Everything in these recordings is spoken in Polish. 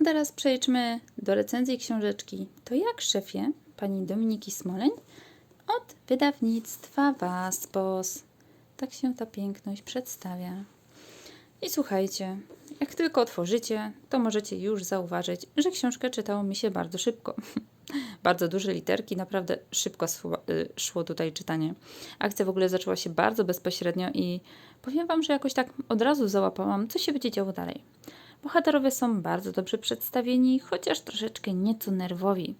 A teraz przejdźmy do recenzji książeczki To jak szefie pani Dominiki Smoleń od wydawnictwa Waspos. Tak się ta piękność przedstawia. I słuchajcie, jak tylko otworzycie, to możecie już zauważyć, że książkę czytało mi się bardzo szybko. bardzo duże literki, naprawdę szybko y, szło tutaj czytanie. Akcja w ogóle zaczęła się bardzo bezpośrednio i powiem Wam, że jakoś tak od razu załapałam, co się będzie działo dalej. Bohaterowie są bardzo dobrze przedstawieni, chociaż troszeczkę nieco nerwowi.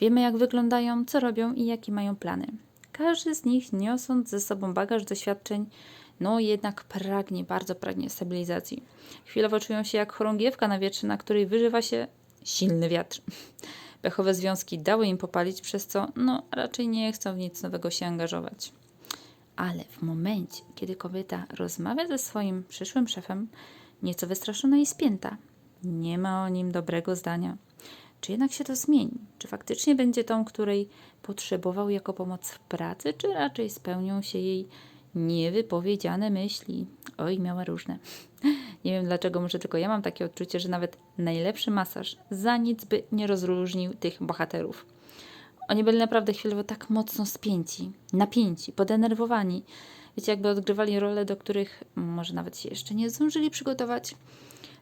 Wiemy, jak wyglądają, co robią i jakie mają plany. Każdy z nich, niosąc ze sobą bagaż doświadczeń, no jednak pragnie, bardzo pragnie stabilizacji. Chwilowo czują się jak chorągiewka na wietrze, na której wyżywa się silny wiatr. Pechowe związki dały im popalić, przez co no raczej nie chcą w nic nowego się angażować. Ale w momencie, kiedy kobieta rozmawia ze swoim przyszłym szefem, nieco wystraszona i spięta, nie ma o nim dobrego zdania. Czy jednak się to zmieni? Czy faktycznie będzie tą, której potrzebował jako pomoc w pracy, czy raczej spełnią się jej niewypowiedziane myśli? Oj, miała różne. Nie wiem dlaczego, może tylko ja mam takie odczucie, że nawet najlepszy masaż za nic by nie rozróżnił tych bohaterów. Oni byli naprawdę chwilowo tak mocno spięci, napięci, podenerwowani. Wiecie, jakby odgrywali role, do których może nawet się jeszcze nie zdążyli przygotować.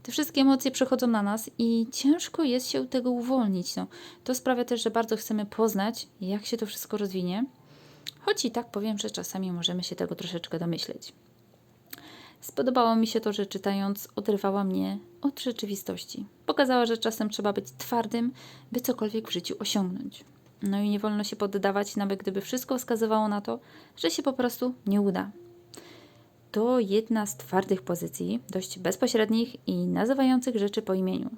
Te wszystkie emocje przechodzą na nas i ciężko jest się tego uwolnić. No, to sprawia też, że bardzo chcemy poznać, jak się to wszystko rozwinie. Choć i tak powiem, że czasami możemy się tego troszeczkę domyśleć. Spodobało mi się to, że czytając odrywała mnie od rzeczywistości. Pokazała, że czasem trzeba być twardym, by cokolwiek w życiu osiągnąć. No i nie wolno się poddawać, nawet gdyby wszystko wskazywało na to, że się po prostu nie uda. To jedna z twardych pozycji, dość bezpośrednich i nazywających rzeczy po imieniu.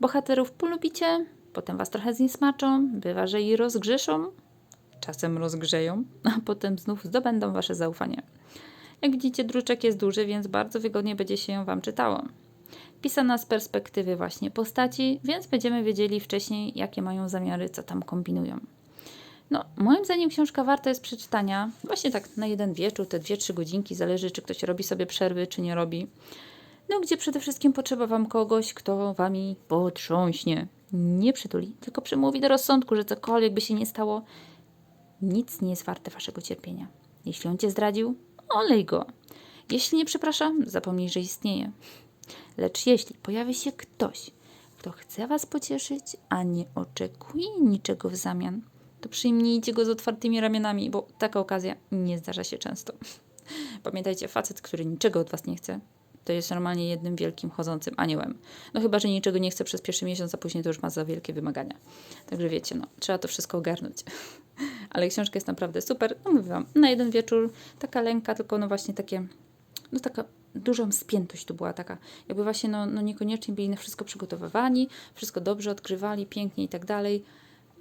Bohaterów polubicie, potem was trochę zniesmaczą, bywa, że i rozgrzeszą, czasem rozgrzeją, a potem znów zdobędą wasze zaufanie. Jak widzicie, druczek jest duży, więc bardzo wygodnie będzie się ją Wam czytało. Pisana z perspektywy właśnie postaci, więc będziemy wiedzieli wcześniej, jakie mają zamiary, co tam kombinują. No, moim zdaniem książka warta jest przeczytania, właśnie tak na jeden wieczór, te dwie, trzy godzinki, zależy czy ktoś robi sobie przerwy, czy nie robi. No, gdzie przede wszystkim potrzeba Wam kogoś, kto Wami potrząśnie. Nie przytuli, tylko przemówi do rozsądku, że cokolwiek by się nie stało, nic nie jest warte Waszego cierpienia. Jeśli on Cię zdradził, olej go. Jeśli nie przepraszam, zapomnij, że istnieje. Lecz jeśli pojawi się ktoś, kto chce Was pocieszyć, a nie oczekuje niczego w zamian, to przyjmijcie go z otwartymi ramionami, bo taka okazja nie zdarza się często. Pamiętajcie, facet, który niczego od Was nie chce, to jest normalnie jednym wielkim chodzącym aniołem. No chyba, że niczego nie chce przez pierwszy miesiąc, a później to już ma za wielkie wymagania. Także wiecie, no, trzeba to wszystko ogarnąć. Ale książka jest naprawdę super. No mówiłam, na jeden wieczór taka lęka, tylko no właśnie takie, no taka dużą spiętość tu była taka. Jakby właśnie no, no niekoniecznie byli na wszystko przygotowywani, wszystko dobrze odkrywali, pięknie i tak dalej,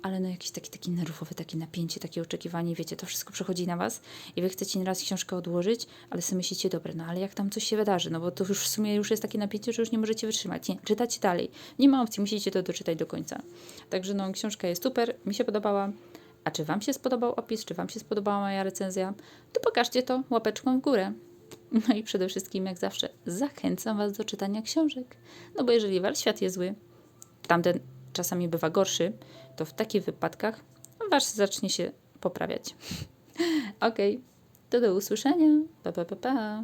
ale no jakiś taki, taki nerwowy, takie napięcie, takie oczekiwanie, wiecie, to wszystko przechodzi na was i wy chcecie nieraz książkę odłożyć, ale sobie myślicie, dobre, no ale jak tam coś się wydarzy, no bo to już w sumie już jest takie napięcie, że już nie możecie wytrzymać. Nie, czytać dalej. Nie ma opcji, musicie to doczytać do końca. Także no, książka jest super, mi się podobała. A czy Wam się spodobał opis, czy Wam się spodobała moja recenzja, to pokażcie to łapeczką w górę. No i przede wszystkim, jak zawsze, zachęcam Was do czytania książek. No bo jeżeli Wasz świat jest zły, tamten czasami bywa gorszy, to w takich wypadkach Wasz zacznie się poprawiać. Okej, to do usłyszenia. Pa, pa, pa, pa.